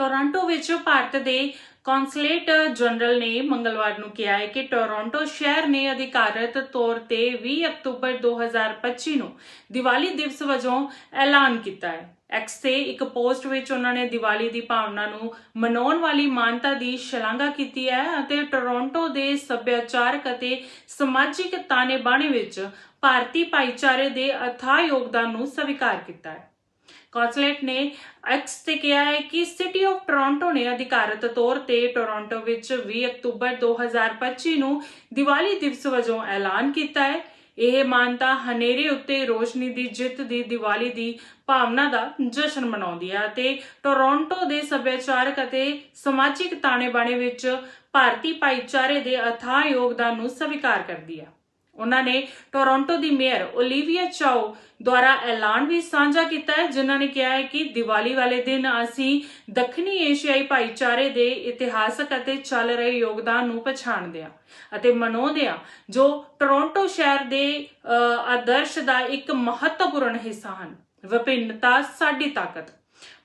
Toronto ਵਿੱਚ ਭਾਰਤ ਦੇ consulate general ਨੇ ਮੰਗਲਵਾਰ ਨੂੰ ਕਿਹਾ ਹੈ ਕਿ ਟੋਰਾਂਟੋ ਸ਼ਹਿਰ ਨੇ ਅਧਿਕਾਰਤ ਤੌਰ ਤੇ 20 ਅਕਤੂਬਰ 2025 ਨੂੰ ਦੀਵਾਲੀ ਦਿਵਸ ਵਜੋਂ ਐਲਾਨ ਕੀਤਾ ਹੈ। ਐਕਸ ਤੇ ਇੱਕ ਪੋਸਟ ਵਿੱਚ ਉਹਨਾਂ ਨੇ ਦੀਵਾਲੀ ਦੀ ਭਾਵਨਾ ਨੂੰ ਮਨਾਉਣ ਵਾਲੀ ਮਾਨਤਾ ਦੀ ਸ਼ਲਾਘਾ ਕੀਤੀ ਹੈ ਅਤੇ ਟੋਰਾਂਟੋ ਦੇ ਸੱਭਿਆਚਾਰਕ ਅਤੇ ਸਮਾਜਿਕ ਤਾਣੇ ਬਾਣੇ ਵਿੱਚ ਭਾਰਤੀ ਭਾਈਚਾਰੇ ਦੇ ਅਥਾਹ ਯੋਗਦਾਨ ਨੂੰ ਸਵੀਕਾਰ ਕੀਤਾ ਹੈ। ਕੌਂਸਲੇਟ ਨੇ ਐਕਸ ਤੇ ਕਿਹਾ ਹੈ ਕਿ ਸਿਟੀ ਆਫ ਟੋਰਾਂਟੋ ਨੇ ਅਧਿਕਾਰਤ ਤੌਰ ਤੇ ਟੋਰਾਂਟੋ ਵਿੱਚ 20 ਅਕਤੂਬਰ 2025 ਨੂੰ ਦੀਵਾਲੀ ਦਿਵਸ ਵਜੋਂ ਐਲਾਨ ਕੀਤਾ ਹੈ। ਇਹ ਮਾਨਤਾ ਹਨੇਰੇ ਉੱਤੇ ਰੋਸ਼ਨੀ ਦੀ ਜਿੱਤ ਦੀ ਦੀਵਾਲੀ ਦੀ ਭਾਵਨਾ ਦਾ ਜਸ਼ਨ ਮਨਾਉਂਦੀ ਹੈ ਅਤੇ ਟੋਰਾਂਟੋ ਦੇ ਸੱਭਿਆਚਾਰਕ ਅਤੇ ਸਮਾਜਿਕ ਤਾਣੇ-ਬਾਣੇ ਵਿੱਚ ਭਾਰਤੀ ਭਾਈਚਾਰੇ ਦੇ ਅਥਾਹ ਯੋਗਦਾਨ ਨੂੰ ਸਵੀਕਾਰ ਕਰਦੀ ਹੈ। ਉਹਨਾਂ ਨੇ ਟੋਰਾਂਟੋ ਦੀ ਮੇਅਰ 올ਿਵੀਆ ਚਾਓ ਦੁਆਰਾ ਐਲਾਨ ਵੀ ਸਾਂਝਾ ਕੀਤਾ ਹੈ ਜਿਨ੍ਹਾਂ ਨੇ ਕਿਹਾ ਹੈ ਕਿ ਦੀਵਾਲੀ ਵਾਲੇ ਦਿਨ ਅਸੀਂ ਦੱਖਣੀ ਏਸ਼ੀਆਈ ਭਾਈਚਾਰੇ ਦੇ ਇਤਿਹਾਸਕ ਅਤੇ ਚੱਲ ਰਹੇ ਯੋਗਦਾਨ ਨੂੰ ਪਛਾਣਦੇ ਹਾਂ ਅਤੇ ਮਨਾਉਂਦੇ ਹਾਂ ਜੋ ਟੋਰਾਂਟੋ ਸ਼ਹਿਰ ਦੇ ਅ, ਆਦਰਸ਼ ਦਾ ਇੱਕ ਮਹੱਤਵਪੂਰਨ ਹਿੱਸਾ ਹਨ। ਵਿਭਿੰਨਤਾ ਸਾਡੀ ਤਾਕਤ।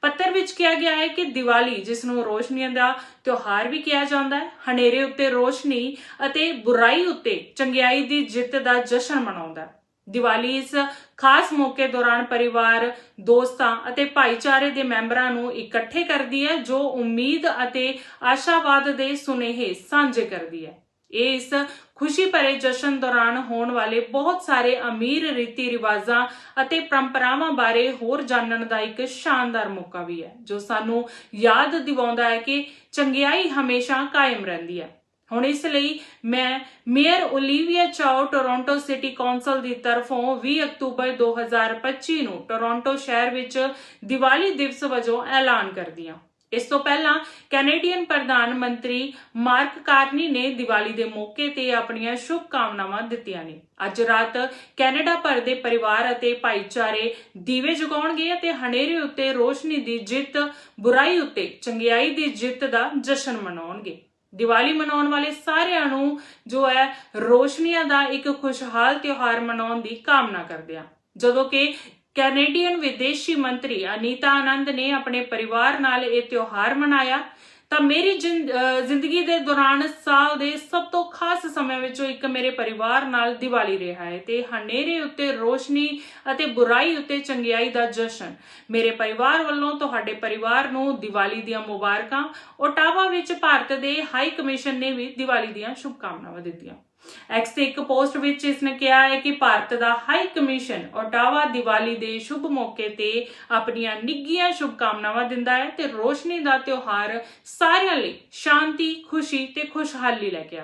ਪੱਤਰ ਵਿੱਚ ਕਿਹਾ ਗਿਆ ਹੈ ਕਿ ਦੀਵਾਲੀ, ਜਿਸ ਨੂੰ ਰੋਸ਼ਨੀਆਂ ਦਾ ਤਿਉਹਾਰ ਵੀ ਕਿਹਾ ਜਾਂਦਾ ਹੈ, ਹਨੇਰੇ ਉੱਤੇ ਰੋਸ਼ਨੀ ਅਤੇ ਬੁਰਾਈ ਉੱਤੇ ਚੰਗਿਆਈ ਦੀ ਜਿੱਤ ਦਾ ਜਸ਼ਨ ਮਨਾਉਂਦਾ ਹੈ। ਦੀਵਾਲੀ ਇਸ ਖਾਸ ਮੌਕੇ ਦੌਰਾਨ ਪਰਿਵਾਰ, ਦੋਸਤਾਂ ਅਤੇ ਭਾਈਚਾਰੇ ਦੇ ਮੈਂਬਰਾਂ ਨੂੰ ਇਕੱਠੇ ਕਰਦੀ ਹੈ, ਜੋ ਉਮੀਦ ਅਤੇ ਆਸ਼ਾਵਾਦ ਦੇ ਸੁਨੇਹੇ ਸਾਂਝੇ ਕਰਦੀ ਹੈ। ਇਹ ਇਸ ਖੁਸ਼ੀ ਭਰੇ ਜਸ਼ਨ ਦੌਰਾਨ ਹੋਣ ਵਾਲੇ ਬਹੁਤ ਸਾਰੇ ਅਮੀਰ ਰੀਤੀ ਰਿਵਾਜਾਂ ਅਤੇ ਪਰੰਪਰਾਵਾਂ ਬਾਰੇ ਹੋਰ ਜਾਣਨ ਦਾ ਇੱਕ ਸ਼ਾਨਦਾਰ ਮੌਕਾ ਵੀ ਹੈ, ਜੋ ਸਾਨੂੰ ਯਾਦ ਦਿਵਾਉਂਦਾ ਹੈ ਕਿ ਚੰਗਿਆਈ ਹਮੇਸ਼ਾ ਕਾਇਮ ਰਹਿੰਦੀ ਹੈ। ਹੁਣ ਇਸ ਲਈ ਮੈਂ mayor Olivia Chow Toronto city council ਦੀ ਤਰਫੋਂ 20 ਅਕਤੂਬਰ 2025 ਨੂੰ ਟੋਰਾਂਟੋ ਸ਼ਹਿਰ ਵਿੱਚ ਦੀਵਾਲੀ ਦਿਵਸ ਵਜੋਂ ਐਲਾਨ ਕਰਦੀ ਹਾਂ। ਇਸ ਤੋਂ ਪਹਿਲਾਂ ਕੈਨੇਡੀਅਨ ਪ੍ਰਧਾਨ ਮੰਤਰੀ ਮਾਰਕ ਕਾਰਨੀ ਨੇ ਦੀਵਾਲੀ ਦੇ ਮੌਕੇ ਤੇ ਆਪਣੀਆਂ ਸ਼ੁਭ ਕਾਮਨਾਵਾਂ ਦਿੱਤੀਆਂ ਨੇ। ਅੱਜ ਰਾਤ ਕੈਨੇਡਾ ਭਰ ਦੇ ਪਰਿਵਾਰ ਅਤੇ ਭਾਈਚਾਰੇ ਦੀਵੇ ਜਗਾਉਣਗੇ ਅਤੇ ਹਨੇਰੇ ਉੱਤੇ ਰੋਸ਼ਨੀ ਦੀ ਜਿੱਤ, ਬੁਰਾਈ ਉੱਤੇ ਚੰਗਿਆਈ ਦੀ ਜਿੱਤ ਦਾ ਜਸ਼ਨ ਮਨਾਉਣਗੇ। ਦੀਵਾਲੀ ਮਨਾਉਣ ਵਾਲੇ ਸਾਰਿਆਂ ਨੂੰ ਜੋ ਹੈ ਰੋਸ਼ਨੀਆਂ ਦਾ ਇੱਕ ਖੁਸ਼ਹਾਲ ਤਿਉਹਾਰ ਮਨਾਉਣ ਦੀ ਕਾਮਨਾ ਕਰਦੇ ਆ ਜਦੋਂ ਕਿ ਕੈਨੇਡੀਅਨ ਵਿਦੇਸ਼ੀ ਮੰਤਰੀ ਅਨੀਤਾ ਆਨੰਦ ਨੇ ਆਪਣੇ ਪਰਿਵਾਰ ਨਾਲ ਇਹ ਤਿਉਹਾਰ ਮਨਾਇਆ। ਤਾਂ ਮੇਰੀ ਜ਼ਿੰਦਗੀ ਦੇ ਦੌਰਾਨ ਸਾਲ ਦੇ ਸਭ ਤੋਂ ਖਾਸ ਸਮੇਂ ਵਿੱਚੋਂ ਇੱਕ ਮੇਰੇ ਪਰਿਵਾਰ ਨਾਲ ਦੀਵਾਲੀ ਰਿਹਾ ਹੈ ਤੇ ਹਨੇਰੇ ਉੱਤੇ ਰੋਸ਼ਨੀ ਅਤੇ ਬੁਰਾਈ ਉੱਤੇ ਚੰਗਿਆਈ ਦਾ ਜਸ਼ਨ। ਮੇਰੇ ਪਰਿਵਾਰ ਵੱਲੋਂ ਤੁਹਾਡੇ ਪਰਿਵਾਰ ਨੂੰ ਦੀਵਾਲੀ ਦੀਆਂ ਮੁਬਾਰਕਾਂ। ਓਟਾਵਾ ਵਿੱਚ ਭਾਰਤ ਦੇ ਹਾਈ ਕਮਿਸ਼ਨ ਨੇ ਵੀ ਦੀਵਾਲੀ ਦੀਆਂ ਸ਼ੁਭਕਾਮਨਾਵਾਂ ਦਿੱਤੀਆਂ। ਐਕਸ ਤੇ ਇੱਕ ਪੋਸਟ ਵਿੱਚ ਇਸਨੇ ਕਿਹਾ ਹੈ ਕਿ ਭਾਰਤ ਦਾ ਹਾਈ ਕਮਿਸ਼ਨ ਓਟਾਵਾ ਦੀਵਾਲੀ ਦੇ ਸ਼ੁਭ ਮੌਕੇ ਤੇ ਆਪਣੀਆਂ ਨਿੱਘੀਆਂ ਸ਼ੁਭਕਾਮਨਾਵਾਂ ਦਿੰਦਾ ਹੈ ਤੇ ਰੋਸ਼ਨੀ ਦਾ ਤਿਉਹਾਰ ਸਾਰਿਆਂ ਲਈ ਸ਼ਾਂਤੀ, ਖੁਸ਼ੀ ਤੇ ਖੁਸ਼ਹਾਲੀ ਲੈ ਕੇ ਆਵੇ